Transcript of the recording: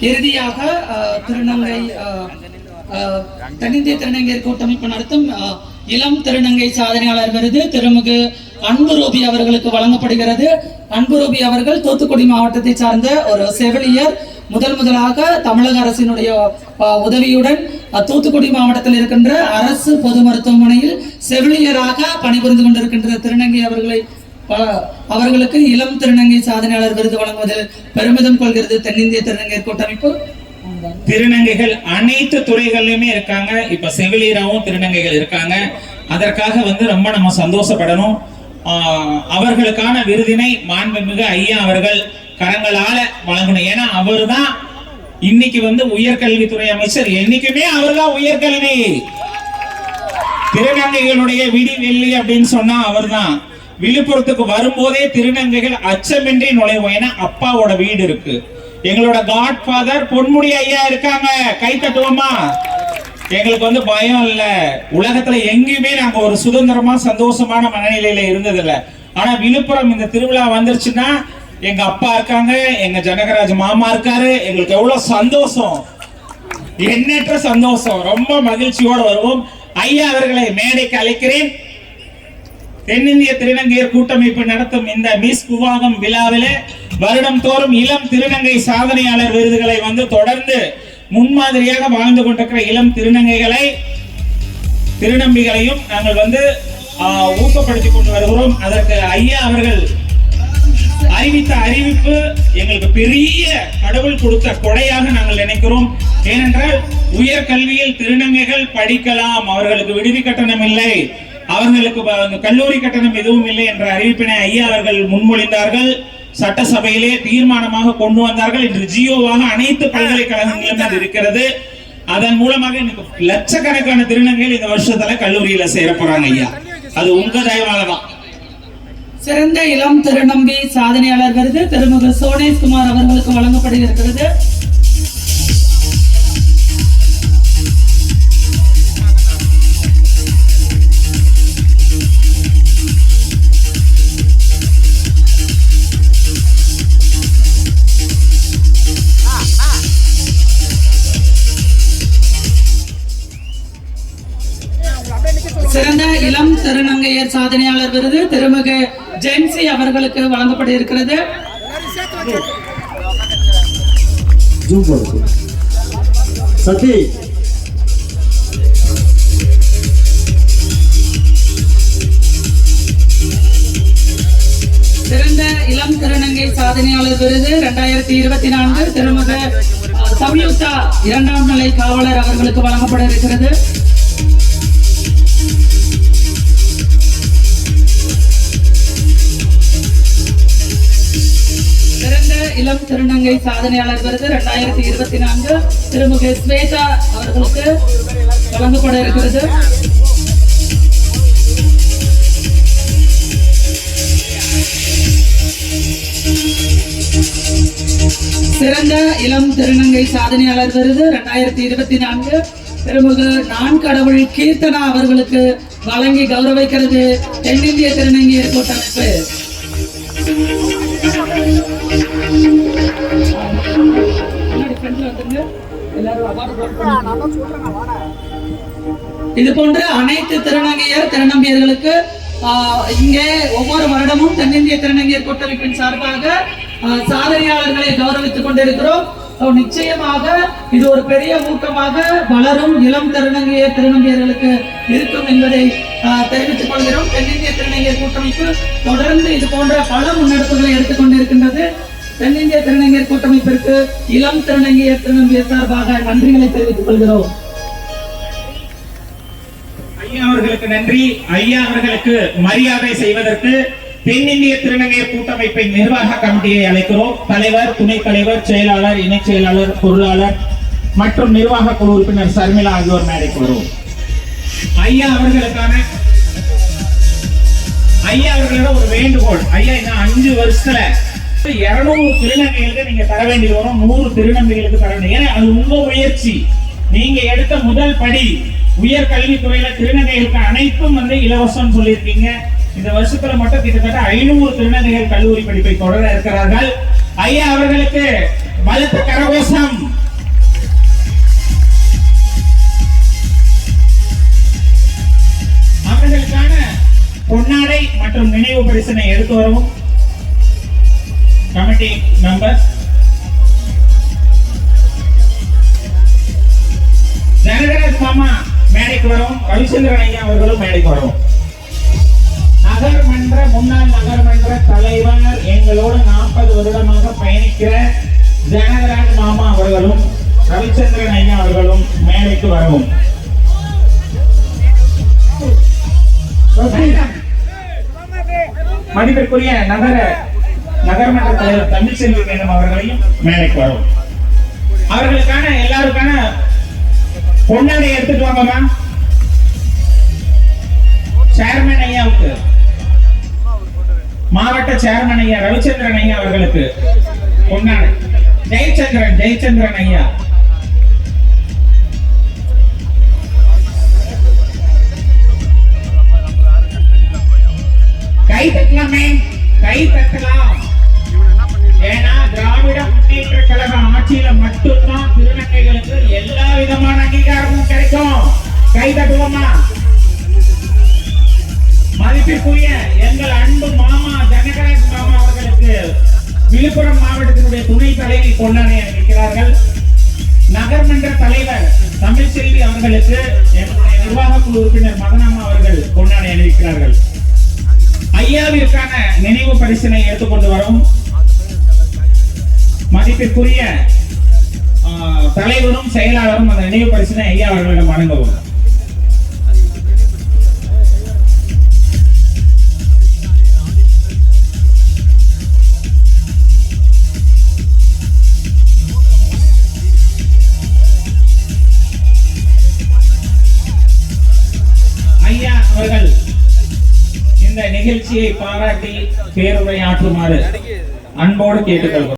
இறுதியாக திருநங்கை தென்னிந்திய திருநங்கையர் கூட்டமைப்பு நடத்தும் இளம் திருநங்கை சாதனையாளர் விருது திருமிகு அன்புரூபி அவர்களுக்கு வழங்கப்படுகிறது. அன்புரூபி அவர்கள் தூத்துக்குடி மாவட்டத்தை சார்ந்த ஒரு செவிலியர் முதல் முதலாக தமிழக அரசினுடைய உதவியுடன் தூத்துக்குடி மாவட்டத்தில் இருக்கின்ற அரசு பொது மருத்துவமனையில் செவிலியராக பணிபுரிந்து கொண்டிருக்கின்ற திருநங்கை அவர்களை அவர்களுக்கு இளம் திருநங்கை சாதனையாளர் விருது வழங்குவதில் பெருமிதம் கொள்கிறது தென்னிந்திய திருநங்கையர் கூட்டமைப்பு. திருநங்கைகள் அனைத்து துறைகள்லயுமே இருக்காங்க. இப்ப செவிலியராவும் திருநங்கைகள் இருக்காங்க. அதற்காக வந்து ரொம்ப நம்ம சந்தோஷப்படணும். ஆஹ் அவர்களுக்கான விருதினை மாண்புமிகு ஐயா அவர்கள் கரங்களால வழங்கணும். ஏன்னா அவர்தான் இன்னைக்கு வந்து உயர்கல்வித்துறை அமைச்சர். என்னைக்குமே அவர்தான் உயர்கல்வி. திருநங்கைகளுடைய விடி வெள்ளி அப்படின்னு சொன்னா அவர்தான். விழுப்புரத்துக்கு வரும்போதே திருநங்கைகள் அச்சமின்றி நுழைவோம். ஏன்னா அப்பாவோட வீடு இருக்கு. எங்களோட காட்ஃபாதர் பொன்முடி ஐயா இருக்காங்க. கை தட்டுவோமா? எங்களுக்கு வந்து பயம் இல்ல. உலகத்துல எங்கேயுமே நாங்க ஒரு சுதந்திரமா சந்தோஷமான மனநிலையில இருந்ததில்ல. ஆனா விழுப்புரம் இந்த திருவிழா வந்துருச்சுன்னா எங்க அப்பா இருக்காங்க எங்க ஜனகராஜ் மாமா இருக்காரு. எங்களுக்கு எவ்வளவு சந்தோஷம். எண்ணற்ற சந்தோஷம். ரொம்ப மகிழ்ச்சியோடு வருவோம். ஐயா அவர்களை மேடைக்கு அழைக்கிறேன். தென்னிந்திய திருநங்கையர் கூட்டமைப்பு நடத்தும் இந்த மிஸ் குவாகம் விழாவிலே வருடம் தோறும் இளம் திருநங்கை சாதனையாளர் விருதுகளை வந்து தொடர்ந்து முன்மாதிரியாக வாழ்ந்து கொண்டிருக்கிற இளம் திருநங்கைகளை திருநம்பிகளையும் நாங்கள் வந்து ஊக்கப்படுத்தி கொண்டு வருகிறோம். அதற்கு ஐயா அவர்கள் அறிவித்த அறிவிப்பு எங்களுக்கு பெரிய கடவுள் கொடுத்த கொடையாக நாங்கள் நினைக்கிறோம். ஏனென்றால் உயர் கல்வியில் திருநங்கைகள் படிக்கலாம் அவர்களுக்கு விடுதி கட்டணம் இல்லை. அவர்களுக்கு கல்லூரி கட்டணம் எதுவும் இல்லை என்ற அறிவிப்பினை ஐயா அவர்கள் முன்மொழிந்தார்கள். சட்டசபையிலே தீர்மானமாக கொண்டு வந்தார்கள். இன்று ஜியோவாக அனைத்து பல்கலைக்கழகங்களிலும் அது இருக்கிறது. அதன் மூலமாக எனக்கு லட்சக்கணக்கான திருநங்கைகள் இந்த வருஷத்துல கல்லூரியில சேர போறாங்க ஐயா. அது உங்க தயவாலதான். சிறந்த இளம் திருநம்பி சாதனையாளர் விருது. திருமுக சோனேஷ்குமார் அவர்களுக்கு வழங்கப்படுகிறது திருநங்கையர் சாதனையாளர் விருது திருமிகு ஜென்சி அவர்களுக்கு வழங்கப்பட இருக்கிறது சதி சிறந்த இளம் திருநங்கை சாதனையாளர் விருது இரண்டாயிரத்தி இருபத்தி நான்கு திருமிகு அஹ், சம்யுக்தா இரண்டாம் நிலை காவலர் அவர்களுக்கு வழங்கப்பட இருக்கிறது இளம் திருநங்கை சாதனையாளர் விருது இரண்டாயிரத்தி இருபத்தி நான்கு. திருமுக ஸ்வேதா அவர்களுக்கு வழங்கப்பட இருக்கிறது. சிறந்த இளம் திருநங்கை சாதனையாளர் விருது இரண்டாயிரத்தி இருபத்தி நான்கு. திருமிகு நான் கடவுள் கீர்த்தனா அவர்களுக்கு வழங்கி கௌரவிக்கிறது தென்னிந்திய திருநங்கையர் கூட்டமைப்பு இது போன்ற அனைத்து திருநங்கையர் திருநம்பியர்களுக்கு இங்கே ஒவ்வொரு வருடமும் தென்னிந்திய திருநங்கையர் கூட்டமைப்பின் சார்பாக சாதனையாளர்களை கௌரவித்துக் கொண்டிருக்கிறோம். நிச்சயமாக இது ஒரு பெரிய ஊக்கமாக வளரும் இளம் திருநங்கையர் திருநங்கையர்களுக்கு இருக்கும் என்பதை தெரிவித்துக் கொள்கிறோம். தென்னிந்திய திருநங்கையர் கூட்டமைப்பு தொடர்ந்து இது போன்ற பல முன்னெடுப்புகளை எடுத்துக்கொண்டிருக்கின்றது தென்னிந்திய திருநங்கையர் கூட்டமைப்பிற்கு இளம் திருநங்கையர் திருநங்கையர் சார்பாக நன்றிகளை தெரிவித்துக் கொள்கிறோம். ஐயா அவர்களுக்கு நன்றி. ஐயா அவர்களுக்கு மரியாதை செய்வதற்கு தென்னிந்திய திருநங்கையர் கூட்டமைப்பை நிர்வாக கமிட்டியை அழைக்கிறோம். தலைவர் துணைத் தலைவர் செயலாளர் இணைச் செயலாளர் பொருளாளர் மற்றும் நிர்வாக குழு உறுப்பினர் சர்மிளா ஆகியோர் மேடைக்கு வருவோம். ஐயா அவர்களுக்கான ஐயா அவர்களோட ஒரு வேண்டுகோள். ஐயா இன்னும் அஞ்சு வருஷத்துல இருநூறு திருநங்கைகளுக்கு நீங்க தர வேண்டியது வரும். நூறு திருநங்கைகளுக்கு தர வேண்டிய ஏன்னா அது உங்க முயற்சி. நீங்க எடுத்த முதல் படி உயர் கல்வித்துறையில திருநங்கைகளுக்கு அனைத்தும் வந்து இலவசம் சொல்லியிருக்கீங்க. இந்த வருஷத்துல மட்டும் கிட்டத்தட்ட ஐநூறு திருநங்கைகள் கல்லூரி படிப்பை தொடர இருக்கிறார்கள். ஐயா அவர்களுக்கு பலத்த கரகோஷம். அவர்களுக்கான பொன்னாடை மற்றும் நினைவு பரிசனை எடுத்து வரவும். கமிட்டி மெம்பர் ஜனகராஜ் மாமா மேடைக்கு வரவும் ரவிச்சந்திரன் ஐயா அவர்களும் மேடைக்கு வரவும். நகர்மன்ற முன்னாள் நகர்மன்ற தலைவர் எங்களோடு நாற்பது வருடமாக பயணிக்கிற ஜனகராஜ் மாமா அவர்களும் ரவிச்சந்திரன் ஐயா அவர்களும் மேடைக்கு வரவும். மதிப்பிற்குரிய நகர நகர்மன்ற தலைவர் தமிழ்ச்செல்வி மேடம் அவர்களையும் மேடைக்கு வரும் அவர்களுக்கான எல்லாருக்கான பொன்னாடை எடுத்துட்டு வாங்கம்மா. சேர்மன் ஐயாவுக்கு. மாவட்ட சேர்மன் ஐயா ரவிச்சந்திரன் ஐயா அவர்களுக்கு பொன்னாடை. ஜெயச்சந்திரன் ஜெயச்சந்திரன் ஐயா. கை தட்டலாமே கை தட்டலாம். ஏன்னா திராவிட முன்னேற்ற கழக ஆட்சியில மட்டும்தான் திருநங்கைகளுக்கு எல்லா விதமான அங்கீகாரமும் கிடைக்கும். கை தட்டுவோமா? மதிப்பிற்குரிய எங்கள் அன்பு மாமா ஜனகராஜ் மாமா அவர்களுக்கு விழுப்புரம் மாவட்டத்தினுடைய துணை தலைவி கொண்டாடி இருக்கிறார்கள் நகர்மன்ற தலைவர் தமிழ்செல்வி அவர்களுக்கு எங்களுடைய நிர்வாக குழு உறுப்பினர் மதனாமா அவர்கள் கொண்டாடி அணிவிக்கிறார்கள். ஐயாவிற்கான நினைவு பரிசினை எடுத்துக்கொண்டு வரும். மதிப்பிற்குரிய தலைவரும் செயலாளரும் அந்த நினைவு பரிசினை ஐயா அவர்களிடம் வழங்கவும். ஐயா அவர்கள் இந்த நிகழ்ச்சியை பாராட்டி பேருரையாற்றுமாறு அன்போடு கேட்டுக்கொள்கிறோம்.